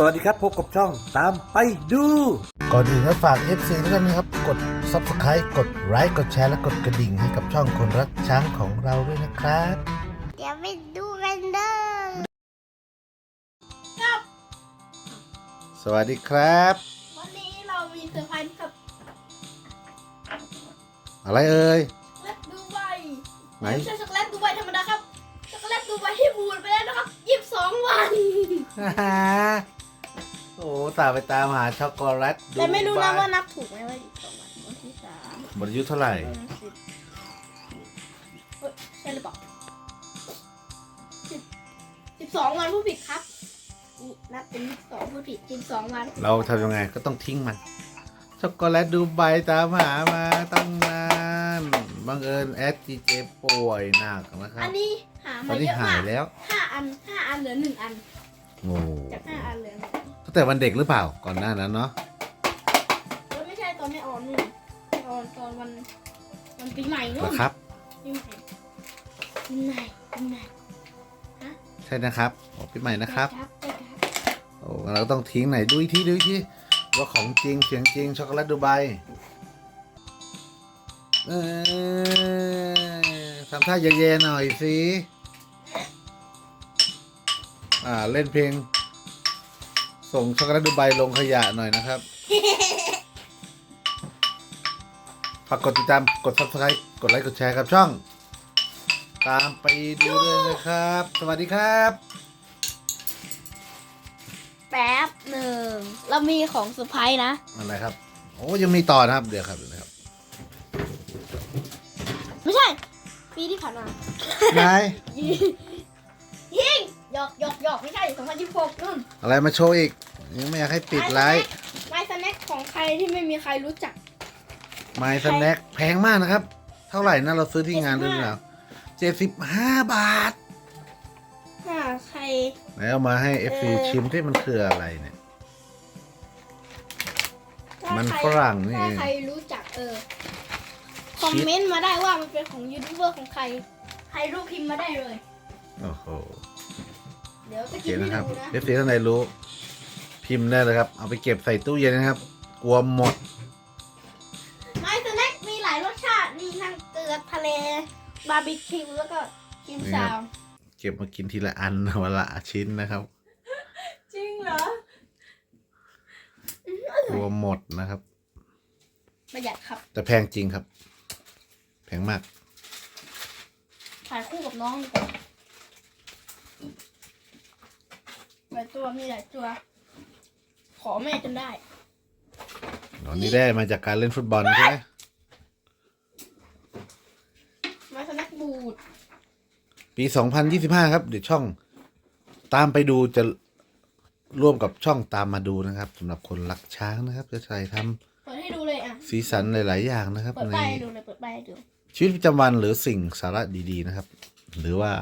สวัสดีครับ พบกับช่องตามไปดู ก่อนอื่นก็ฝาก FC ทุกท่านนะครับ กด Subscribe กดไลค์กดแชร์และกดกระดิ่งให้กับช่องคนรักช้างของเราด้วยนะครับ เดี๋ยวไปดูกันเด้อสวัสดีครับ วันนี้เรามีเซอร์ไพรส์กับอะไรเอ่ยช็อกโกแลตดูไบไหนไม่ใช่ช็อกโกแลตดูไบธรรมดาครับช็อกโกแลตดูไบที่บูดไปแล้วนะครับยี่สิบสองวัน โอ้ตามไปตามหาช็อกโกแลตแต่ไม่รู้นะว่านับถูกไหมว่ายี่สิบสองวันวันที่สามหมดอายุเท่าไหร่สิบเฮ้ยใช่หรือเปล่าสิบสิบสองวันผู้ผิดครับนี่นับเป็นยี่สิบสองผู้ผิดสิบสองวันเราทำยังไงก็ต้องทิ้งมัน ช็อกโกแลตดูใบตามหามาตั้งนานบังเอิญแอดจีเจป่วยหนักนะครับอันนี้หาตอมานเยนี้อะหามายกแล้วห้าอันห้าอันเหลือหนึ่งอัน โอ้จากห้าอันเหลือหนึ่งตั้ง แต่วันเด็กหรือเปล่าก่อนหน้านั้นเนาะเออไม่ใช่ตอนไม่ออนนู่นไม่ออนตอนวันวันปีใหม่นู่เหรอนครับ ปีใหม่ปีใหม่ปีใหม่ใช่นะครับโอ้พี่ใหม่นะครับใช่ใช่ครับโอ้เราต้องทิ้งไหนดูอีกทีดูอีกทีว่าของจริงเสียงจริงช็อกโกแลตดูไบเออทำท่าเย็นๆหน่อยสิอ่าเล่นเพลง ส่งช็อกโกแลตดูไบลงขยะหน่อยนะครับฝากกดติดตามกด subscribe กดไลค์กดแชร์ครับช่อง ตามไปดูเลยนะครับ สวัสดีครับ แป๊บหนึ่งเรามีของเซอร์ไพรส์นะอะไรครับ โอ้ยังมีต่อนะครับ เดี๋ยวครับเดี๋ยวนะครับไม่ใช่ ปีที่ผ่านมา นาย ยิงห ยอกหยอกหยอกไม่ใช่สองพันยี่สิบหกนู่นอะไรมาโชว์อีก ยังไม่อยากให้ปิดไลฟ์ไม้สแน็คของใครที่ไม่มีใครรู้จักไมสแน็คแพงมากนะครับ เท่าไหร่นะเราซื้อที่งานด้วยหรือเปล่าเจ็ดสิบห้าบาทถ้าใครไหนเอามาให้เอฟซีชิมที่มันคืออะไรเนี่ยถ้ามันใครฝรั่งนี่ถ้าเองใครรู้จักเออคอมเมนต์มาได้ว่ามันเป็นของยูทูบเบอร์ของใคร ใครรู้พิมพ์มาได้เลย โอ้โห เดี๋ยวจะโอเคกินให้นะครับดูนะเอฟซีท่านใดรู้ พิมพ์ได้เลยครับ เอาไปเก็บใส่ตู้เย็นนะครับ กลัวหมด ไม้สแน็คมีหลายรสชาติ มีทั้งเกลือทะเล บาร์บีคิวแล้วก็คิมนี่ครัซาบวเก็บมากินทีละอัน วันละชิ้นนะครับ จริงเหรอ กลัวหมดนะครับ ประหยัดครับ แต่แพงจริงครับ แพงมาก ถ่ายคู่กับน้องดีกว่าห ลายตัวมีหลายตัว ขอแม่จนได้ ตอนนี้ได้มาจากการเล่นฟุตบอลใช่ไหมไม้สแน็คบูดปี 2025 ครับ เดี๋ยวช่องตามไปดูจะร่วมกับช่องตามมาดูนะครับสำหรับคนรักช้างนะครับ จะใส่ทำเปิดให้ดูเลยอะสีสันหลาย ๆ อย่างนะครับ เปิดในป้ายให้ดูเลย เปิดป้ายให้ดู ชีวิตประจำวันหรือสิ่งสาระดี ๆ นะครับ หรือว่า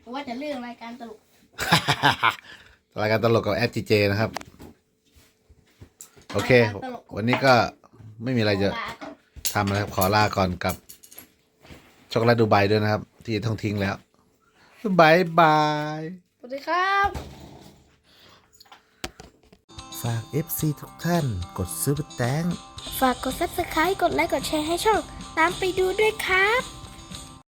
เพราะว่าจะเรื่องรายการตลก รายการตลกกับแอดจีเจนะครับ โอเครายการตลกวันนี้ก็ไม่มีอะไรจะขลาก่อนทำนะครับ ขอลาก่อนกับ ช็อกโกแลตดูไบด้วยนะครับ ที่ต้องทิ้งแล้วบายบายสวัสดีครับ ฝาก FC ทุกท่าน กดซื้อแตงฝากกด subscribe กดไลค์กดแชร์ให้ช่อง ตามไปดูด้วยครับ